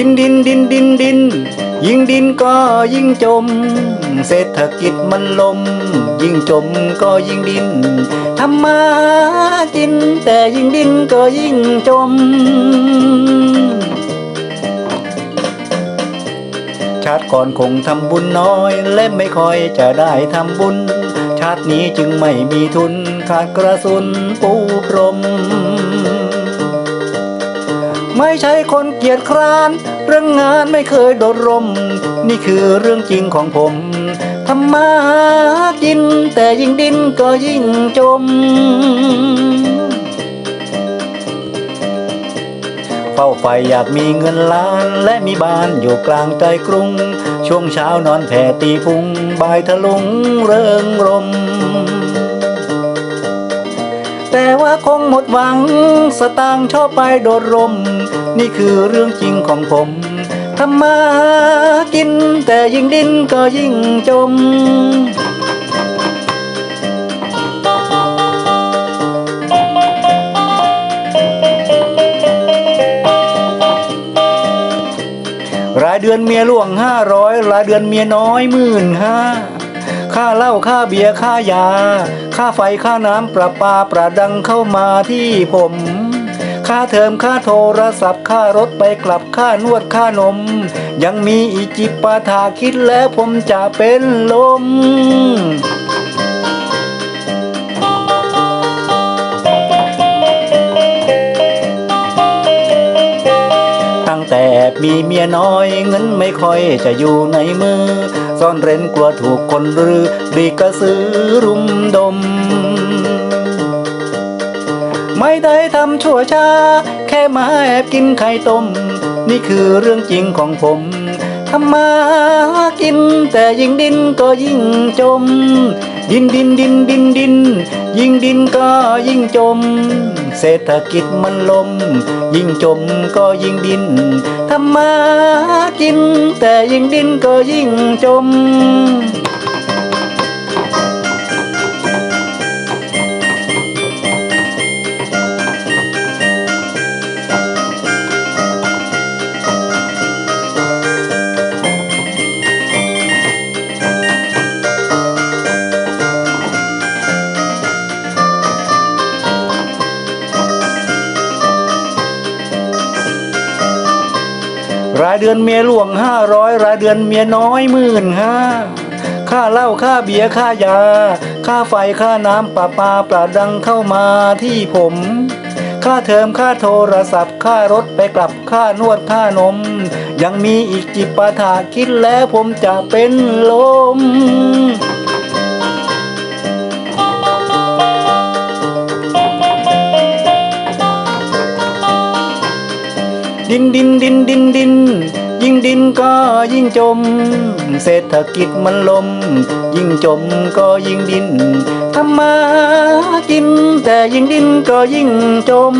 ดินดินดินดินดิน ยิ่งดินก็ยิ่งจม เศรษฐกิจมันลม ยิ่งจมก็ยิ่งดินทำมากิน แต่ยิ่งดินก็ยิ่งจม ชาติก่อนคงทำบุญน้อย และไม่ค่อยจะได้ทำบุญ ชาตินี้จึงไม่มีทุนขาดกระสุนปูพรมไม่ใช่คน กียจคร้าน เรื่องงานไม่เคยโดดร่ม นี่คือเรื่องจริงของผมทำมาหากิน แต่ยิ่งดินก็ยิ่งจมเฝ้าไฟอยากมีเงินล้านและมีบ้านอยู่กลางใจกรุง ช่วงเช้านอนแผ่ตีพุงบ่ายทะลุงเริงรม แต่ว่าคงหมดหวัง สตางค์ชอบไปโดดร่ม นี่คือเรื่องจริงของผมทำมากินแต่ยิ่งดินก็ยิ่งจมรายเดือนเมียหลวงห้าร้อยรายเดือนเมียน้อยหมื่นห้าค่าเหล้าค่าเบียร์ค่ายา ค่าไฟค่าน้ำประปาประดังเข้ามาที่ผม ค่าเทอมค่าโทรศัพท์ค่ารถไปกลับค่านวดค่านม ยังมีอีกจิปาถาคิดแล้วผมจะเป็นลมตั้งแต่มีเมียน้อยเงินไม่ค่อยจะอยู่ในมือ ซ่อนเร้นกลัวถูกคนรือดีกระสือรุมดม ไม่ได้ทำชั่วช้า แค่มาแอบกินไข่ต้ม นี่คือเรื่องจริงของผมทำมากิน แต่ยิ่งดินก็ยิ่งจม ดินดินดินดินดิน ยิ่งดินก็ยิ่งจม เศรษฐกิจมันลม ยิ่งจมก็ยิ่งดินทำมาหากิน แต่ยิ่งดินก็ยิ่งจม รายเดือนเมียหลวงห้าร้อยรายเดือนเมียน้อยหมื่นห้าค่าเหล้าค่าเบียร์ค่ายา ค่าไฟค่าน้ำประปาปลาดังเข้ามาที่ผม ค่าเทอมค่าโทรศัพท์ ค่ารถไปกลับค่านวดค่านม ยังมีอีกจิปาถาคิดแล้วผมจะเป็นลม นดินดินดินดิน ยิ่งดินก็ยิ่งจม เศรษฐกิจมันลม ยิ่งจมก็ยิ่งดินทำมาหากินแต่ยิ่งดินก็ยิ่งจม